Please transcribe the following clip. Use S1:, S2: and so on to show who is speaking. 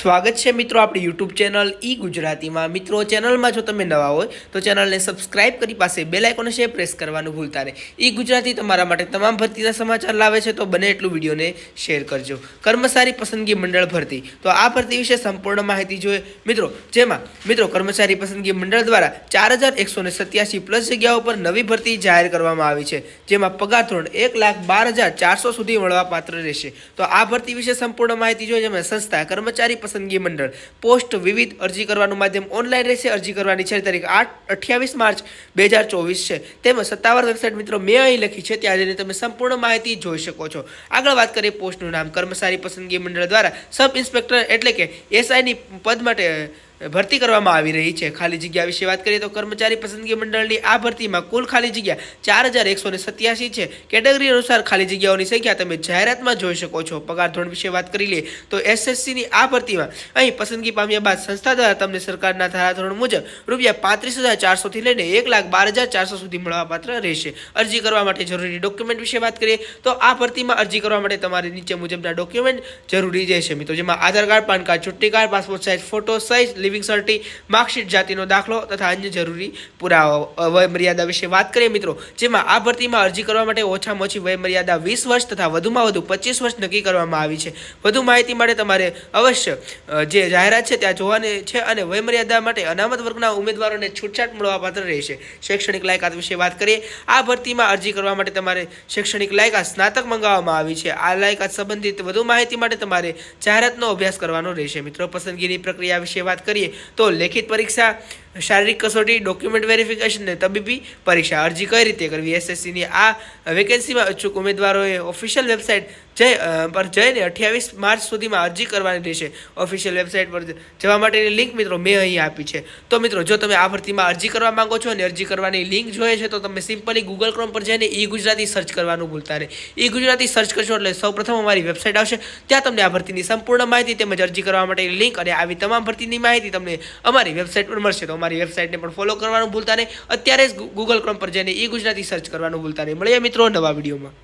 S1: સ્વાગત છે મિત્રો આપણી યુટ્યુબ ચેનલ ઈ ગુજરાતીમાં. મિત્રો, ચેનલમાં જો તમે નવા હોય, તો ચેનલને સબસ્ક્રાઇબ કરી પાસે બેલ આઇકોન છે પ્રેસ કરવાનું ભૂલતા નહીં. ઈ ગુજરાતી તમારા માટે તમામ ભરતીના સમાચાર લાવે છે, તો બને એટલું વિડીયોને શેર કરજો. કર્મચારી પસંદગી મંડળ ભરતી. તો આ ભરતી વિશે સંપૂર્ણ માહિતી જોઈએ. મિત્રો, જેમાં મિત્રો, કર્મચારી પસંદગી મંડળ દ્વારા ચાર હજાર એકસો ને સત્યાસી પ્લસ જગ્યાઓ પર નવી ભરતી જાહેર કરવામાં આવી છે, જેમાં પગાર ધોરણ એક લાખ બાર હજાર ચારસો સુધી મળવા પાત્ર રહેશે. તો આ ભરતી વિશે સંપૂર્ણ માહિતી જોઈએ, જેમાં સંસ્થા કર્મચારી પસંદગી મંડળ. પોસ્ટ વિવિધ અરજી કરવાનું માધ્યમ ઓનલાઈન રહેશે. અરજી કરવાની છે તારીખ આઠ અઠ્યાવીસ માર્ચ બે હજાર ચોવીસ છે. તેમજ સત્તાવાર વેબસાઇટ મિત્રો મેં અહીં લખી છે. ત્યાં જઈને તમે સંપૂર્ણ માહિતી જોઈ શકો છો. આગળ વાત કરીએ પોસ્ટનું નામ. કર્મચારી પસંદગી મંડળ દ્વારા સબ ઇન્સ્પેક્ટર એટલે કે એસઆઈની પદ માટે ભરતી કરવામાં આવી રહી છે. ખાલી જગ્યા વિશે વાત કરીએ તો કર્મચારી પસંદગી મંડળની આ ભરતીમાં કુલ ખાલી જગ્યા ચાર હજાર એકસો ને સત્યાસી છે. કેટેગરી અનુસાર ખાલી જગ્યાઓની સંખ્યા તમે જાહેરાતમાં જોઈ શકો છો. પગાર ધોરણ વિશે વાત કરી લઈએ તો એસએસસીની આ ભરતીમાં અહીં પસંદગી પામ્યા બાદ સંસ્થા દ્વારા તમને સરકારના ધારાધોરણ મુજબ રૂપિયા પાંત્રીસ હજાર ચારસોથી લઈને એક લાખ બાર હજાર ચારસો સુધી મળવાપાત્ર રહેશે. અરજી કરવા માટે જરૂરી ડોક્યુમેન્ટ વિશે વાત કરીએ તો આ ભરતીમાં અરજી કરવા માટે તમારે નીચે મુજબના ડોક્યુમેન્ટ જરૂરી રહેશે. મિત્રો, જેમાં આધાર કાર્ડ, પાન કાર્ડ ચૂંટણી card, passport size, photo size living certi marksheet જાતિનો દાખલો તથા અન્ય જરૂરી પુરાવા વયમર્યાદા વિશે વાત કરીએ મિત્રો, જેમાં આ ભરતીમાં અરજી કરવા માટે ઓછામાં ઓછી વયમર્યાદા વીસ વર્ષ તથા વધુમાં વધુ પચીસ વર્ષ નક્કી કરવામાં આવી છે. વધુ માહિતી માટે તમારે અવશ્ય જે જાહેરાત છે ત્યાં જોવાની છે અને વયમર્યાદા માટે અનામત વર્ગના ઉમેદવારોને છૂટછાટ મળવાપાત્ર રહેશે. શૈક્ષણિક લાયકાત વિશે વાત કરીએ, આ ભરતીમાં અરજી કરવા માટે તમારે શૈક્ષણિક લાયકાત સ્નાતક મંગાવવામાં આવી છે. આ લાયકાત સંબંધિત વધુ માહિતી માટે તમારે જાહેરાતનો અભ્યાસ કરવાનો રહેશે. મિત્રો, પસંદગીની પ્રક્રિયા વિશે વાત કરીએ. તો લેખિત પરીક્ષા શારીરિક કસોટી ડોક્યુમેન્ટ વેરિફિકેશન ને તબીબી પરીક્ષા. અરજી કઈ રીતે કરવી? એસએસસીની આ વેકેન્સીમાં ઇચ્છુક ઉમેદવારોએ ઓફિશિયલ વેબસાઇટ જય પર જઈને અઠ્યાવીસ માર્ચ સુધીમાં અરજી કરવાની રહેશે. ઓફિશિયલ વેબસાઇટ પર જવા માટેની લિંક મિત્રો મેં અહીં આપી છે. તો મિત્રો, જો તમે આ ભરતીમાં અરજી કરવા માંગો છો અને અરજી કરવાની લિંક જોઈએ છે, તો તમે સિમ્પલી ગૂગલ ક્રોમ પર જઈને ઈ ગુજરાતી સર્ચ કરવાનું ભૂલતા નહીં. ઈ ગુજરાતી સર્ચ કરશો એટલે સૌપ્રથમ અમારી વેબસાઇટ આવશે. ત્યાં તમને આ ભરતીની સંપૂર્ણ માહિતી તેમજ અરજી કરવા માટેની લિંક અને આવી તમામ ભરતીની માહિતી તમને અમારી વેબસાઇટ પર મળશે. તો અમારી વેબસાઇટને પણ ફોલો કરવાનું ભૂલતા નહીં. અત્યારે જ ગૂગલ ક્રોમ પર જઈને ઈ ગુજરાતી સર્ચ કરવાનું ભૂલતા નહીં. મળીએ મિત્રો નવા વિડીયોમાં.